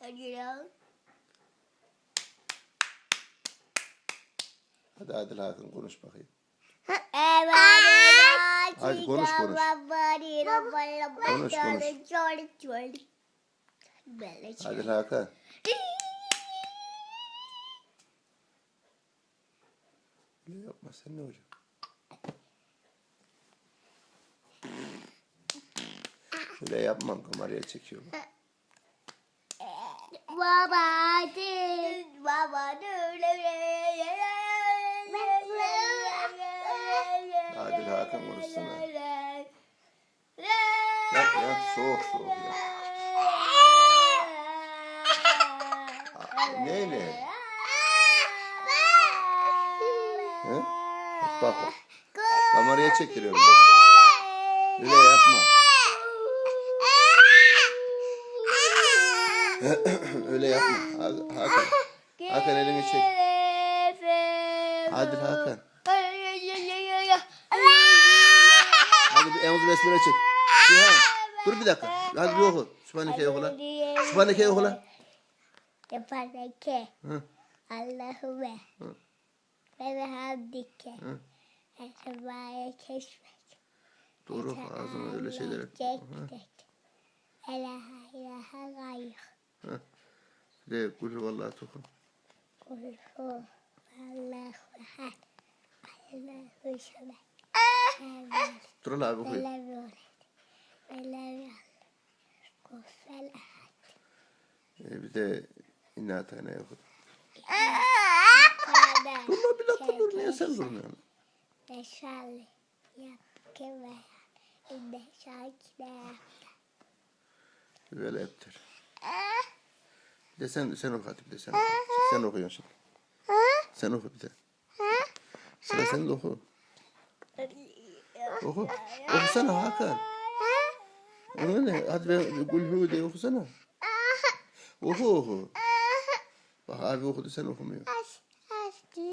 Hadi lan. Hadi Adil Hakan konuş bakayım. Evet. Hadi konuş, konuş. Konuş, konuş. Adil Hakan. Yapma sen ne olacak? Öyle yapmam kameraya çekiyorum. Baba dün, baba dün. Adil Hakan konuşsana. Yat yat soğuk soğuk. Aa, Neyle? He? Bak bak. Kameraya çektiriyorum bak. Öyle yapma. Öyle yapma. Ha- Hakan. Hakan elini çek. Adil Hakan. Hadi bir Eûzü Besmele çek. Cihan. Dur bir dakika. Hadi bir oku. Sübhaneke'yi oku lan. Sübhaneke'yi oku lan. Sübhaneke. Allahümme. Ve bihamdike. Hı. Esma'ya keşfet. Doğru ağzına öyle şeyler. Çektik. Elaha ilahe gayr. Bir de kul vallahi tokun. Kul hu. Allahu ehad. Allahu şemed. Dur lan abi okuyun. Ee, bir de inna atayna oku. Kader. Dur lan bir dakika dur. Niye sen durmuyorsun? Neşali. Yapke ve İnne şakine. Böyle yaptır. De sen, sen oku de sen oku. Sen okuyorsun şimdi. Sen oku bir de. Sıra sen de oku. Oku. Okusana Hakan. Öyle. Hadi ben Gülhü diye okusana. Oku oku. Bak abi okudu sen okumuyor.